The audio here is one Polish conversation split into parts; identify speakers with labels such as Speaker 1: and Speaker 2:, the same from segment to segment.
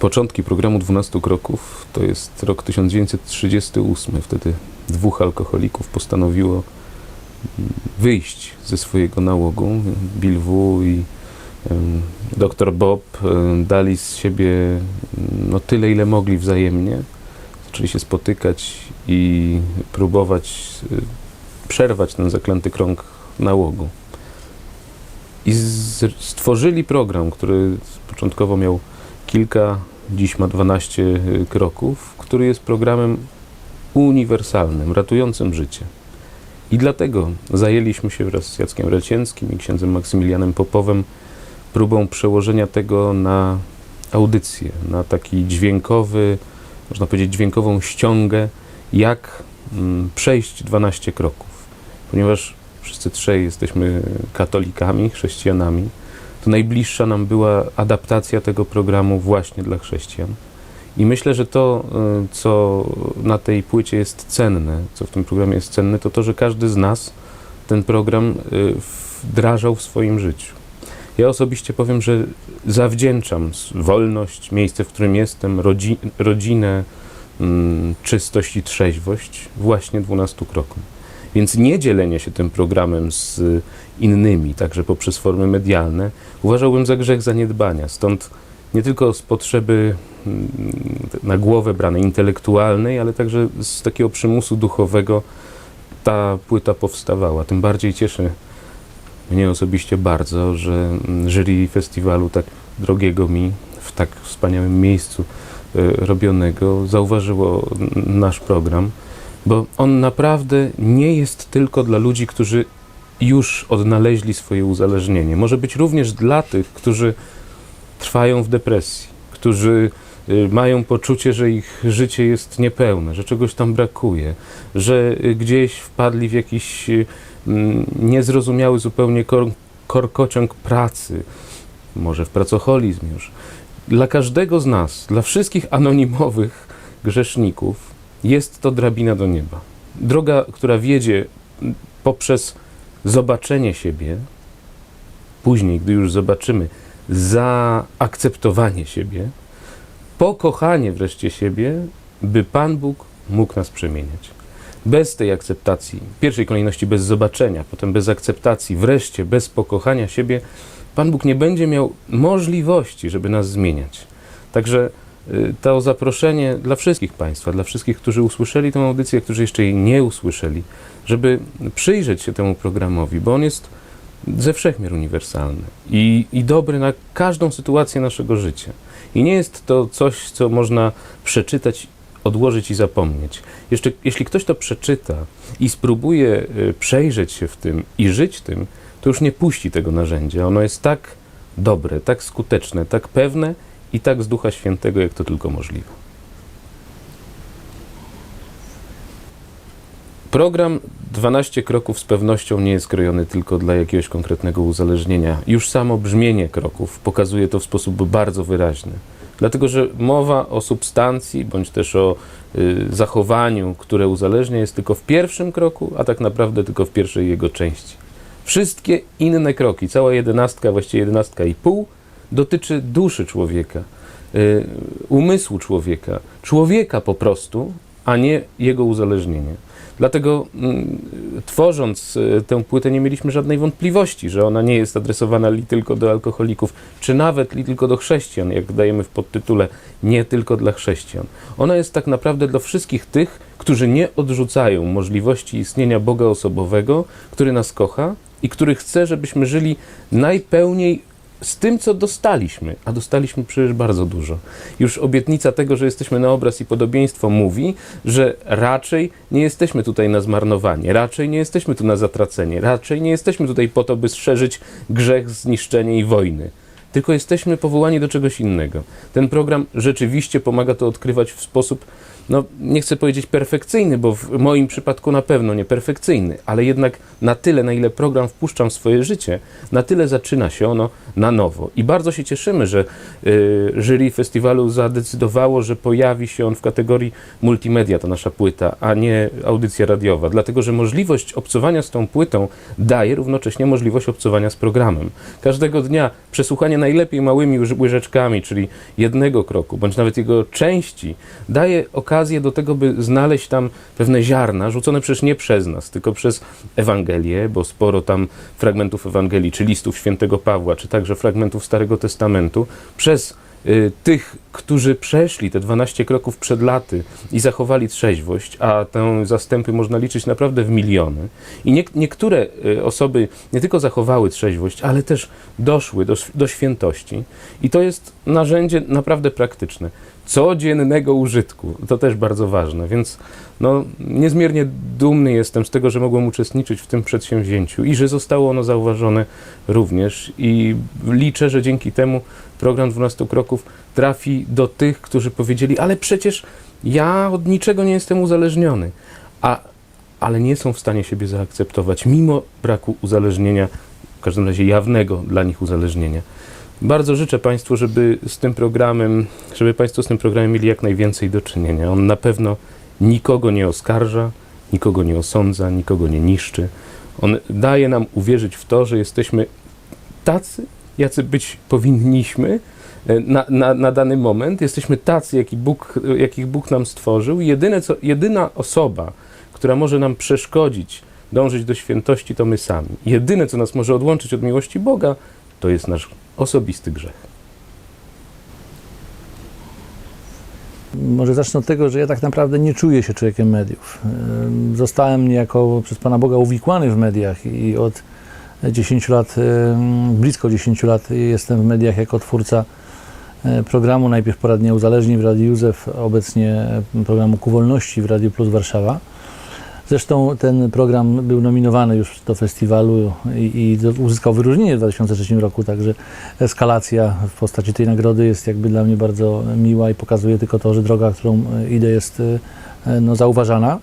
Speaker 1: początki programu 12 kroków to jest rok 1938. Wtedy dwóch alkoholików postanowiło mm, wyjść ze swojego nałogu. Bill W. i dr Bob em, dali z siebie mm, no, tyle, ile mogli wzajemnie. Zaczęli się spotykać i próbować y, przerwać ten zaklęty krąg nałogu. I stworzyli program, który początkowo miał kilka, dziś ma 12 y, kroków, który jest programem uniwersalnym, ratującym życie. I dlatego zajęliśmy się wraz z Jackiem Racięckim i księdzem Maksymilianem Popowem próbą przełożenia tego na audycję, na taki dźwiękowy, można powiedzieć dźwiękową ściągę, jak mm, przejść 12 kroków. Ponieważ wszyscy trzej jesteśmy katolikami, chrześcijanami, to najbliższa nam była adaptacja tego programu właśnie dla chrześcijan. I myślę, że to, y, co na tej płycie jest cenne, co w tym programie jest cenne, to to, że każdy z nas ten program y, wdrażał w swoim życiu. Ja osobiście powiem, że zawdzięczam wolność, miejsce, w którym jestem, rodzi, rodzinę, mm, czystość i trzeźwość właśnie 12 krokom. Więc nie dzielenie się tym programem z innymi, także poprzez formy medialne, uważałbym za grzech zaniedbania. Stąd nie tylko z potrzeby mm, na głowę branej intelektualnej, ale także z takiego przymusu duchowego ta płyta powstawała. Tym bardziej cieszy mnie osobiście bardzo, że mm, jury festiwalu tak drogiego mi w tak wspaniałym miejscu y, robionego zauważyło nasz program, bo on naprawdę nie jest tylko dla ludzi, którzy już odnaleźli swoje uzależnienie. Może być również dla tych, którzy trwają w depresji, którzy y, mają poczucie, że ich życie jest niepełne, że czegoś tam brakuje, że y, gdzieś wpadli w jakiś y, mm, niezrozumiały zupełnie kor- korkociąg pracy, może w pracoholizm już. Dla każdego z nas, dla wszystkich anonimowych grzeszników jest to drabina do nieba. Droga, która wiedzie poprzez zobaczenie siebie, później, gdy już zobaczymy, zaakceptowanie siebie, pokochanie wreszcie siebie, by Pan Bóg mógł nas przemieniać. Bez tej akceptacji, w pierwszej kolejności bez zobaczenia, potem bez akceptacji, wreszcie bez pokochania siebie, Pan Bóg nie będzie miał możliwości, żeby nas zmieniać. Także to zaproszenie dla wszystkich Państwa, dla wszystkich, którzy usłyszeli tę audycję, którzy jeszcze jej nie usłyszeli, żeby przyjrzeć się temu programowi, bo on jest ze wszechmiar uniwersalny i, i dobry na każdą sytuację naszego życia. I nie jest to coś, co można przeczytać, odłożyć i zapomnieć. Jeszcze, jeśli ktoś to przeczyta i spróbuje y, przejrzeć się w tym i żyć tym, to już nie puści tego narzędzia. Ono jest tak dobre, tak skuteczne, tak pewne i tak z Ducha Świętego, jak to tylko możliwe. Program 12 kroków z pewnością nie jest krojony tylko dla jakiegoś konkretnego uzależnienia. Już samo brzmienie kroków pokazuje to w sposób bardzo wyraźny. Dlatego, że mowa o substancji bądź też o y, zachowaniu, które uzależnia, jest tylko w pierwszym kroku, a tak naprawdę tylko w pierwszej jego części. Wszystkie inne kroki, cała jedenastka, właściwie jedenastka i pół, dotyczy duszy człowieka, y, umysłu człowieka, człowieka po prostu, a nie jego uzależnienia. Dlatego mm, tworząc y, tę płytę nie mieliśmy żadnej wątpliwości, że ona nie jest adresowana li tylko do alkoholików, czy nawet li tylko do chrześcijan, jak dajemy w podtytule, nie tylko dla chrześcijan. Ona jest tak naprawdę dla wszystkich tych, którzy nie odrzucają możliwości istnienia Boga osobowego, który nas kocha i który chce, żebyśmy żyli najpełniej z tym, co dostaliśmy, a dostaliśmy przecież bardzo dużo. Już obietnica tego, że jesteśmy na obraz i podobieństwo mówi, że raczej nie jesteśmy tutaj na zmarnowanie, raczej nie jesteśmy tu na zatracenie, raczej nie jesteśmy tutaj po to, by szerzyć grzech, zniszczenie i wojny. Tylko jesteśmy powołani do czegoś innego. Ten program rzeczywiście pomaga to odkrywać w sposób no nie chcę powiedzieć perfekcyjny, bo w moim przypadku na pewno nie perfekcyjny, ale jednak na tyle, na ile program wpuszczam w swoje życie, na tyle zaczyna się ono na nowo. I bardzo się cieszymy, że y, jury festiwalu zadecydowało, że pojawi się on w kategorii multimedia, ta nasza płyta, a nie audycja radiowa, dlatego że możliwość obcowania z tą płytą daje równocześnie możliwość obcowania z programem. Każdego dnia przesłuchanie najlepiej małymi łyż- łyżeczkami, czyli jednego kroku, bądź nawet jego części, daje okazję do tego, by znaleźć tam pewne ziarna, rzucone przecież nie przez nas, tylko przez Ewangelię, bo sporo tam fragmentów Ewangelii, czy listów świętego Pawła, czy także fragmentów Starego Testamentu, przez y, tych, którzy przeszli te 12 kroków przed laty i zachowali trzeźwość, a te zastępy można liczyć naprawdę w miliony. I nie, niektóre y, osoby nie tylko zachowały trzeźwość, ale też doszły do, do świętości. I to jest narzędzie naprawdę praktyczne. Codziennego użytku. To też bardzo ważne. Więc no, niezmiernie dumny jestem z tego, że mogłem uczestniczyć w tym przedsięwzięciu i że zostało ono zauważone również. I liczę, że dzięki temu program 12 kroków trafi do tych, którzy powiedzieli, ale przecież ja od niczego nie jestem uzależniony. A, ale nie są w stanie siebie zaakceptować, mimo braku uzależnienia, w każdym razie jawnego dla nich uzależnienia. Bardzo życzę Państwu, żeby z tym programem, żeby Państwo z tym programem mieli jak najwięcej do czynienia. On na pewno nikogo nie oskarża, nikogo nie osądza, nikogo nie niszczy. On daje nam uwierzyć w to, że jesteśmy tacy, jacy być powinniśmy e, na, na, na dany moment. Jesteśmy tacy, jaki Bóg, jakich Bóg nam stworzył. Jedyne, co, jedyna osoba, która może nam przeszkodzić dążyć do świętości, to my sami. Jedyne, co nas może odłączyć od miłości Boga, to jest nasz osobisty grzech.
Speaker 2: Może zacznę od tego, że ja tak naprawdę nie czuję się człowiekiem mediów. Zostałem niejako przez Pana Boga uwikłany w mediach i od 10 lat, blisko 10 lat jestem w mediach jako twórca e, programu, najpierw poradnia uzależnień w Radiu Józef, obecnie programu Ku Wolności w Radiu Plus Warszawa. Zresztą ten program był nominowany już do festiwalu i, i uzyskał wyróżnienie w 2003 roku, także eskalacja w postaci tej nagrody jest jakby dla mnie bardzo miła i pokazuje tylko to, że droga, którą e, idę jest e, no, zauważana.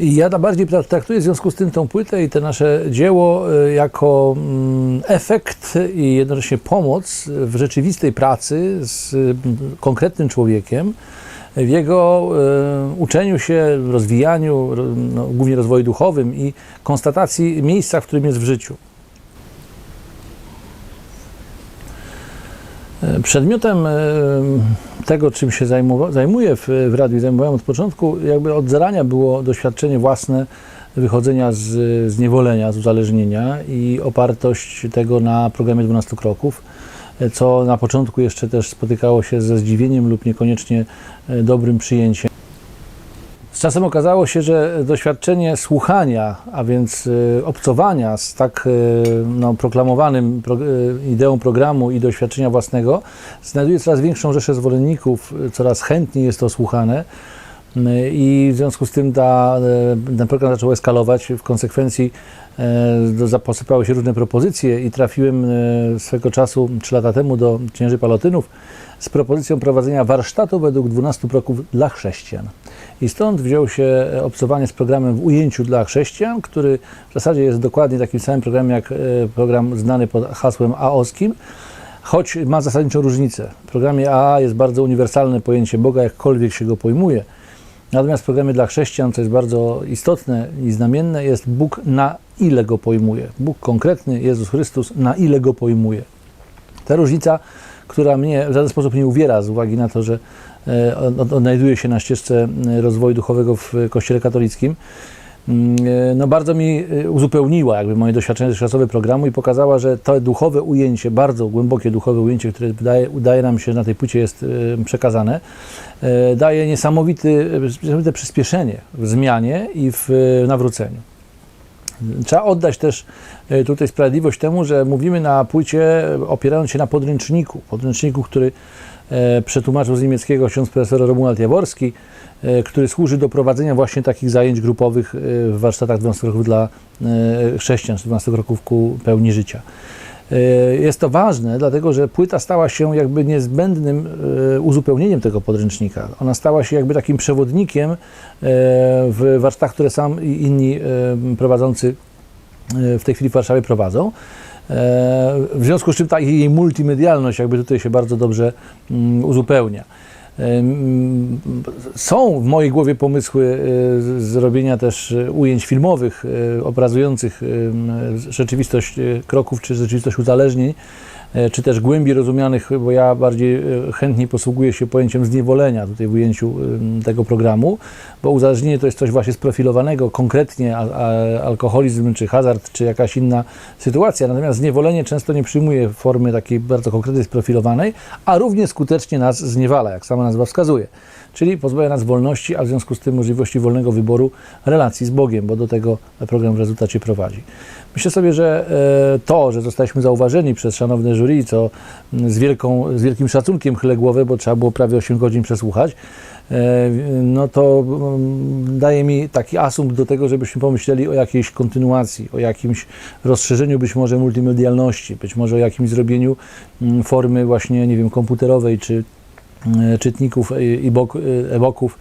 Speaker 2: I ja bardziej traktuję w związku z tym tą płytę i te nasze dzieło e, jako mm, efekt i jednocześnie pomoc w rzeczywistej pracy z konkretnym człowiekiem, w jego e, uczeniu się, rozwijaniu, ro- no, głównie rozwoju duchowym i konstatacji miejsca, w którym jest w życiu. E, Przedmiotem e, tego, czym się zajmuję w, w radiu zajmowałem od początku, jakby od zarania było doświadczenie własne wychodzenia z zniewolenia, z uzależnienia i opartość tego na programie 12 kroków, co na początku jeszcze też spotykało się ze zdziwieniem lub niekoniecznie e, dobrym przyjęciem. Z czasem okazało się, że doświadczenie słuchania, a więc e, obcowania z tak e, no, proklamowanym pro, ideą programu i doświadczenia własnego, znajduje coraz większą rzeszę zwolenników, coraz chętniej jest to słuchane. M, I w związku z tym ta, e, ten program zaczął eskalować. W konsekwencji za- posypały się różne propozycje i trafiłem swego czasu, 3 lata temu, do księży Palotynów z propozycją prowadzenia warsztatu według 12 kroków dla chrześcijan. I stąd wziął się e, obcowanie z programem w ujęciu dla chrześcijan, który w zasadzie jest dokładnie takim samym programem jak e, program znany pod hasłem AOSKim, choć ma zasadniczą różnicę. W programie AA jest bardzo uniwersalne pojęcie Boga, jakkolwiek się go pojmuje. Natomiast w programie dla chrześcijan, co jest bardzo istotne i znamienne, jest Bóg na ile go pojmuje. Bóg konkretny, Jezus Chrystus, na ile go pojmuje. Ta różnica, która mnie w żaden sposób nie uwiera z uwagi na to, że e, od- odnajduje się na ścieżce rozwoju duchowego w Kościele katolickim, no bardzo mi e, uzupełniła jakby moje doświadczenie dotychczasowe programu i pokazała, że to duchowe ujęcie, bardzo głębokie duchowe ujęcie, które wydaje, udaje nam się, na tej płycie jest e, przekazane, e, daje niesamowity, niesamowite przyspieszenie w zmianie i w e, nawróceniu. Trzeba oddać też e, tutaj sprawiedliwość temu, że mówimy na płycie e, opierając się na podręczniku. Podręczniku, który e, przetłumaczył z niemieckiego ksiądz profesor Romuald Jaworski, e, który służy do prowadzenia właśnie takich zajęć grupowych e, w warsztatach 12 kroków dla e, chrześcijan, czy 12 kroków ku pełni życia. E, Jest to ważne, dlatego że płyta stała się jakby niezbędnym e, uzupełnieniem tego podręcznika. Ona stała się jakby takim przewodnikiem e, w warsztatach, które sam i inni e, prowadzący e, w tej chwili w Warszawie prowadzą. E, W związku z czym ta jej multimedialność jakby tutaj się bardzo dobrze mm, uzupełnia. Em, Są w mojej głowie pomysły e, zrobienia też e, ujęć filmowych e, obrazujących rzeczywistość e, kroków czy rzeczywistość uzależnień, e, czy też głębi rozumianych, bo ja bardziej e, chętniej posługuję się pojęciem zniewolenia tutaj w ujęciu tego programu, bo uzależnienie to jest coś właśnie sprofilowanego, konkretnie alkoholizm, czy hazard, czy jakaś inna sytuacja, natomiast zniewolenie często nie przyjmuje formy takiej bardzo konkretnej, sprofilowanej, a równie skutecznie nas zniewala, jak sama nazwa wskazuje. Czyli pozbawia nas wolności, a w związku z tym możliwości wolnego wyboru relacji z Bogiem, bo do tego program w rezultacie prowadzi. Myślę sobie, że e, to, że zostaliśmy zauważeni przez szanowne jury, co mm, z, wielką, z wielkim szacunkiem chylę głowę, bo trzeba było prawie 8 godzin przesłuchać, e, no to mm, daje mi taki asumpt do tego, żebyśmy pomyśleli o jakiejś kontynuacji, o jakimś rozszerzeniu być może multimedialności, być może o jakimś zrobieniu mm, formy właśnie, nie wiem, komputerowej czy czytników e, e-book, e, e-booków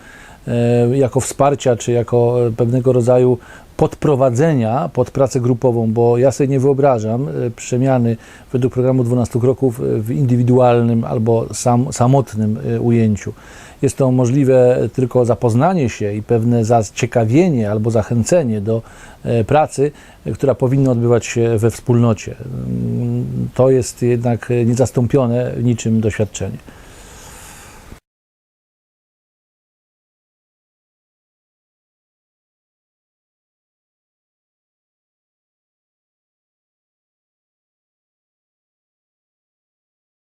Speaker 2: e, jako wsparcia, czy jako e, pewnego rodzaju podprowadzenia pod pracę grupową, bo ja sobie nie wyobrażam e, przemiany według programu 12 kroków e, w indywidualnym albo sam, samotnym e, ujęciu. Jest to możliwe tylko zapoznanie się i pewne zaciekawienie albo zachęcenie do e, pracy, e, która powinna odbywać się we wspólnocie. Mm, To jest jednak e, niezastąpione niczym doświadczenie.